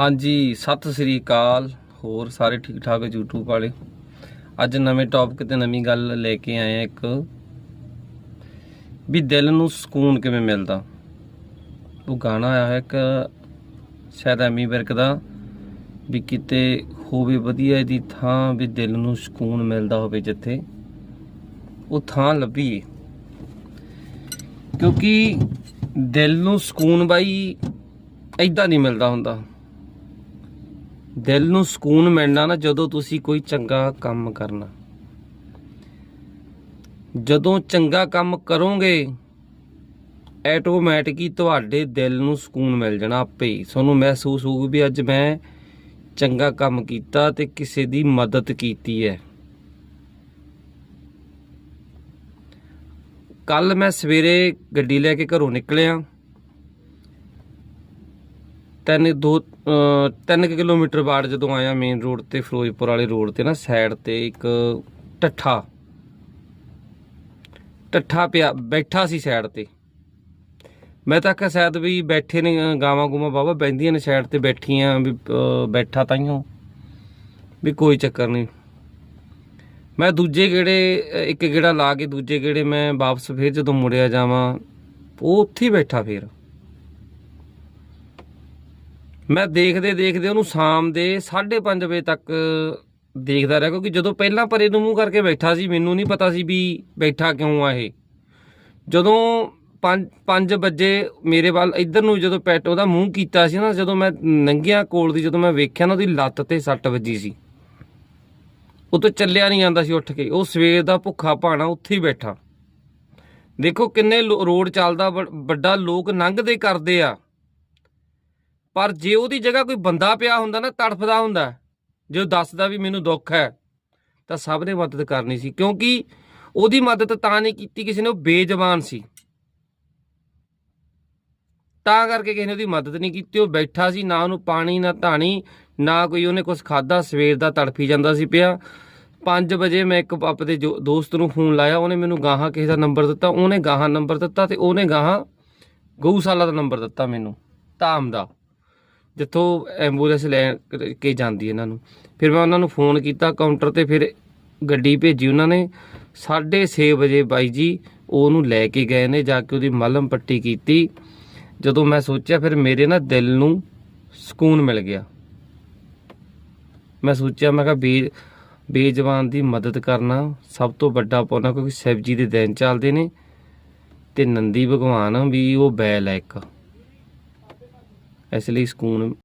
ਹਾਂਜੀ, ਸਤਿ ਸ੍ਰੀ ਅਕਾਲ। ਹੋਰ ਸਾਰੇ ਠੀਕ ਠਾਕ YouTube ਵਾਲੇ। ਅੱਜ ਨਵੇਂ ਟੌਪਿਕ ਤੇ ਨਵੀਂ ਗੱਲ ਲੈ ਕੇ ਆਏ ਆ ਇੱਕ। ਵੀ ਦਿਲ ਨੂੰ ਸਕੂਨ ਕਿਵੇਂ ਮਿਲਦਾ? ਉਹ ਗਾਣਾ ਆਇਆ ਹੈ ਇੱਕ, ਸ਼ਾਇਦ ਐਮੀ ਵਿਰਕ ਦਾ। ਵੀ ਕਿਤੇ ਹੋਵੇ ਵਧੀਆ ਦੀ ਥਾਂ ਵੀ ਦਿਲ ਨੂੰ ਸਕੂਨ ਮਿਲਦਾ ਹੋਵੇ ਜਿੱਥੇ। ਉਹ ਥਾਂ ਲੱਭੀਏ। ਕਿਉਂਕਿ ਦਿਲ ਨੂੰ ਸਕੂਨ ਬਾਈ ਐਦਾਂ ਨਹੀਂ ਮਿਲਦਾ ਹੁੰਦਾ। ਦਿਲ ਨੂੰ ਸਕੂਨ ਮਿਲਣਾ ਨਾ ਜਦੋਂ ਤੁਸੀਂ ਕੋਈ ਚੰਗਾ ਕੰਮ ਕਰਨਾ। ਜਦੋਂ ਚੰਗਾ ਕੰਮ ਕਰੋਗੇ ਆਟੋਮੈਟਿਕ ਹੀ ਤੁਹਾਡੇ ਦਿਲ ਨੂੰ ਸਕੂਨ ਮਿਲ ਜਾਣਾ ਆਪੇ ਹੀ। ਤੁਹਾਨੂੰ ਮਹਿਸੂਸ ਹੋਊਗਾ ਵੀ ਅੱਜ ਮੈਂ ਚੰਗਾ ਕੰਮ ਕੀਤਾ ਤੇ ਕਿਸੇ ਦੀ ਮਦਦ ਕੀਤੀ ਹੈ। ਕੱਲ ਮੈਂ ਸਵੇਰੇ ਗੱਡੀ ਲੈ ਕੇ ਘਰੋਂ ਨਿਕਲਿਆ। ਤਿੰਨ ਦੋ, ਅਹ, ਤਿੰਨ ਕੁ ਕਿਲੋਮੀਟਰ ਬਾਅਦ ਜਦੋਂ ਆਇਆ ਮੇਨ ਰੋਡ ਤੇ, ਫਿਰੋਜ਼ਪੁਰ ਵਾਲੇ ਰੋਡ ਤੇ ਨਾ ਸਾਈਡ ਤੇ ਇੱਕ ਟੱਠਾ। ਟੱਠਾ ਪਿਆ, ਬੈਠਾ ਸੀ ਸਾਈਡ ਤੇ। ਮੈਂ ਤਾਂ ਆਖਿਆ ਸ਼ਾਇਦ ਵੀ ਬੈਠੇ ਨੇ ਗਾਵਾਂ ਗੂਵਾਂ ਬਾਬਾ ਬੈੰਦੀਆਂ ਨੇ ਸਾਈਡ ਤੇ ਬੈਠੀਆਂ, ਵੀ ਬੈਠਾ ਤਾਈਓ ਵੀ ਕੋਈ ਚੱਕਰ ਨਹੀਂ। ਮੈਂ ਦੂਜੇ ਗੇੜੇ ਇੱਕ ਗੇੜਾ ਲਾ ਕੇ ਦੂਜੇ ਗੇੜੇ ਮੈਂ ਵਾਪਸ ਫੇਰ ਜਦੋਂ ਮੁੜਿਆ ਜਾਵਾਂ, ਉਹ ਉੱਥੇ ਹੀ ਬੈਠਾ ਫੇਰ। ਮੈਂ ਦੇਖਦੇ ਦੇਖਦੇ ਉਹਨੂੰ ਸ਼ਾਮ ਦੇ 5:30 ਵਜੇ ਤੱਕ ਦੇਖਦਾ ਰਿਹਾ, ਕਿਉਂਕਿ ਜਦੋਂ ਪਹਿਲਾਂ ਪਰੇ ਨੂੰ ਮੂੰਹ ਕਰਕੇ ਬੈਠਾ ਸੀ, ਮੈਨੂੰ ਨਹੀਂ ਪਤਾ ਸੀ ਵੀ ਬੈਠਾ ਕਿਉਂ ਆ ਇਹ। ਜਦੋਂ 5 5 ਵਜੇ ਮੇਰੇ ਵੱਲ ਇੱਧਰ ਨੂੰ ਜਦੋਂ ਪੈਟ ਉਹਦਾ ਮੂੰਹ ਕੀਤਾ ਸੀ ਨਾ, ਜਦੋਂ ਮੈਂ ਨੰਗਿਆ ਕੋਲ ਦੀ ਜਦੋਂ ਮੈਂ ਵੇਖਿਆ ਨਾ, ਉਹਦੀ ਲੱਤ ਤੇ ਸੱਟ ਵੱਜੀ ਸੀ। ਉਹ ਤੋਂ ਚੱਲਿਆ ਨਹੀਂ ਜਾਂਦਾ ਸੀ ਉੱਠ ਕੇ। ਉਹ ਸਵੇਰ ਦਾ ਭੁੱਖਾ ਭਾਣਾ ਉੱਥੇ ਹੀ ਬੈਠਾ। ਦੇਖੋ ਕਿੰਨੇ ਲੋ- ਰੋਡ ਚੱਲਦਾ, ਵ- ਵੱਡਾ ਲੋਕ ਲੰਘਦੇ ਕਰਦੇ ਆ। ਪਰ ਜੇ ਉਹਦੀ ਜਗ੍ਹਾ ਕੋਈ ਬੰਦਾ ਪਿਆ ਹੁੰਦਾ ਨਾ, ਤੜਫਦਾ ਹੁੰਦਾ ਜੇ ਉਹ ਦੱਸਦਾ ਵੀ ਮੈਨੂੰ ਦੁੱਖ ਹੈ, ਤਾਂ ਸਭ ਨੇ ਮਦਦ ਕਰਨੀ ਸੀ, ਕਿਉਂਕਿ ਉਹਦੀ ਮਦਦ ਤਾਂ ਨਹੀਂ ਕੀਤੀ ਕਿਸੇ ਨੇ, ਉਹ ਬੇਜ਼ਬਾਨ ਸੀ। ਤਾਂ ਕਰਕੇ ਕਿਸੇ ਨੇ ਉਹਦੀ ਮਦਦ ਨਹੀਂ ਕੀਤੀ, ਉਹ ਬੈਠਾ ਸੀ, ਨਾ ਉਹਨੂੰ ਪਾਣੀ, ਨਾ ਧਾਣੀ, ਨਾ ਕੋਈ ਉਹਨੇ ਕੁਝ ਖਾਦਾ ਸਵੇਰ ਦਾ ਤੜਫੀ ਜਾਂਦਾ ਸੀ ਪਿਆ। 5 ਵਜੇ ਮੈਂ ਇੱਕ ਆਪਣੇ ਜੋ- ਦੋਸਤ ਨੂੰ ਫੋਨ ਲਾਇਆ, ਉਹਨੇ ਮੈਨੂੰ ਗਾਹਾਂ ਕਿਸੇ ਦਾ ਨੰਬਰ ਦਿੱਤਾ, ਉਹਨੇ ਗਾਹਾਂ ਨੰਬਰ ਦਿੱਤਾ ਤੇ ਉਹਨੇ ਗਾਹਾਂ ਗਊਸ਼ਾਲਾ ਦਾ ਨੰਬਰ ਦਿੱਤਾ ਮੈਨੂੰ, ਧਾਮ ਦਾ। ਜਿੱਥੋਂ ਐਂਬੂਲੈਂਸ ਲੈ ਕੇ ਜਾਂਦੀ ਇਹਨਾਂ ਨੂੰ। ਫਿਰ ਮੈਂ ਉਹਨਾਂ ਨੂੰ ਫੋਨ ਕੀਤਾ ਕਾਊਂਟਰ ਤੇ, ਫਿਰ ਗੱਡੀ ਭੇਜੀ ਉਹਨਾਂ ਨੇ। 6:30 ਵਜੇ ਬਾਈ ਜੀ ਉਹਨੂੰ ਲੈ ਕੇ ਗਏ ਨੇ, ਜਾ ਕੇ ਉਹਦੀ ਮਲਮ ਪੱਟੀ ਕੀਤੀ। ਜਦੋਂ ਮੈਂ ਸੋਚਿਆ ਫਿਰ ਮੇਰੇ ਨਾ ਦਿਲ ਨੂੰ ਸਕੂਨ ਮਿਲ ਗਿਆ। ਮੈਂ ਸੋਚਿਆ, ਮੈਂ ਕਿਹਾ ਬੇ ਬੇਜਵਾਨ ਦੀ ਮਦਦ ਕਰਨਾ ਸਭ ਤੋਂ ਵੱਡਾ ਪੁੰਨ ਕਿਉਂਕਿ ਸ਼ਿਵ ਜੀ ਦੇ ਦਿਨ ਚੱਲਦੇ ਨੇ ਤੇ ਨੰਦੀ ਭਗਵਾਨ ਵੀ ਉਹ ਬੈਲ ਹੈ ਇੱਕ। ඇසළ ස්කූන